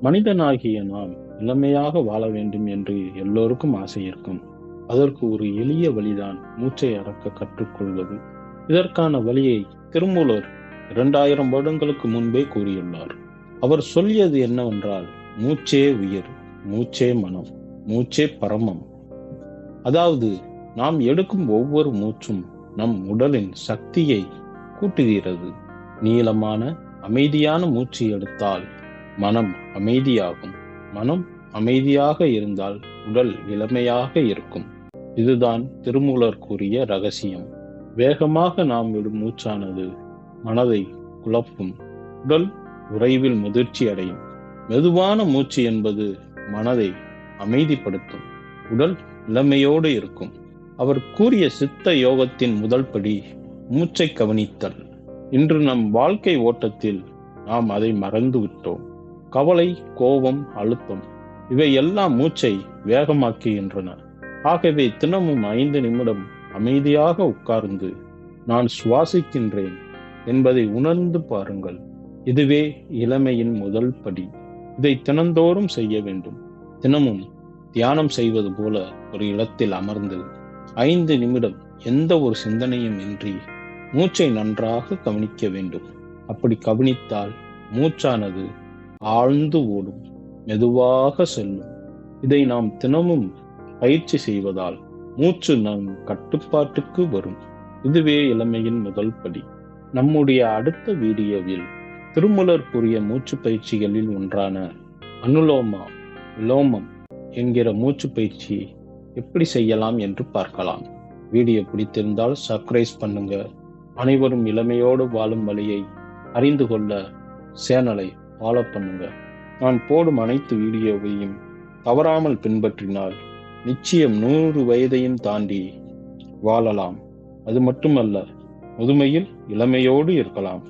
மனிதனாகிய நாம் இளமையாக வாழ வேண்டும் என்று எல்லோருக்கும் ஆசை இருக்கும். அதற்கு ஒரு எளிய வழிதான் மூச்சை அடக்க கற்றுக்கொள்வது. இதற்கான வழியை திருமூலர் இரண்டாயிரம் வருடங்களுக்கு முன்பே கூறியுள்ளார். அவர் சொல்லியது என்னவென்றால் மூச்சே உயிர் மூச்சே மனம் மூச்சே பரமம். அதாவது நாம் எடுக்கும் ஒவ்வொரு மூச்சும் நம் உடலின் சக்தியை கூட்டுகிறது. நீளமான அமைதியான மூச்சு எடுத்தால் மனம் அமைதியாகும். மனம் அமைதியாக இருந்தால் உடல் இளமையாக இருக்கும். இதுதான் திருமூலர் கூறிய ரகசியம். வேகமாக நாம் விடும் மூச்சானது மனதை குழப்பும். உடல் விரைவில் முதிர்ச்சி அடையும். மெதுவான மூச்சு என்பது மனதை அமைதிப்படுத்தும். உடல் இளமையோடு இருக்கும். அவர் கூறிய சித்த யோகத்தின் முதல் படி மூச்சை கவனித்தல். இன்று நம் வாழ்க்கை ஓட்டத்தில் நாம் அதை மறந்து விட்டோம் கவலை கோபம் அழுத்தம் இவை எல்லாம் மூச்சை வேகமாக்குகின்றன. ஆகவே தினமும் ஐந்து நிமிடம் அமைதியாக உட்கார்ந்து நான் சுவாசிக்கின்றேன் என்பதை உணர்ந்து பாருங்கள். இதுவே இளமையின் முதல் படி. இதை தினந்தோறும் செய்ய வேண்டும். தினமும் தியானம் செய்வது போல ஒரு இடத்தில் அமர்ந்து ஐந்து நிமிடம் எந்த ஒரு சிந்தனையும் இன்றி மூச்சை நன்றாக கவனிக்க வேண்டும். அப்படி கவனித்தால் மூச்சானது ஆழ்ந்து ஓடும் மெதுவாக செல்லும். இதை நாம் தினமும் பயிற்சி செய்வதால் மூச்சு நம் கட்டுப்பாட்டுக்கு வரும். இதுவே இளமையின் முதல் படி. நம்முடைய அடுத்த வீடியோவில் திருமலர் கூறிய மூச்சு பயிற்சிகளில் ஒன்றான அனுலோமா விலோமம் என்கிற மூச்சு பயிற்சி எப்படி செய்யலாம் என்று பார்க்கலாம். வீடியோ பிடித்திருந்தால் சப்ஸ்கிரைப் பண்ணுங்க. அனைவரும் இளமையோடு வாழும் வழியை அறிந்து கொள்ள சேனலை ஃபாலோ பண்ணுங்க. நான் போடும் அனைத்து வீடியோவையும் தவறாமல் பின்பற்றினால் நிச்சயம் நூறு வயதையும் தாண்டி வாழலாம். அது மட்டுமல்ல முதுமையில் இளமையோடு இருக்கலாம்.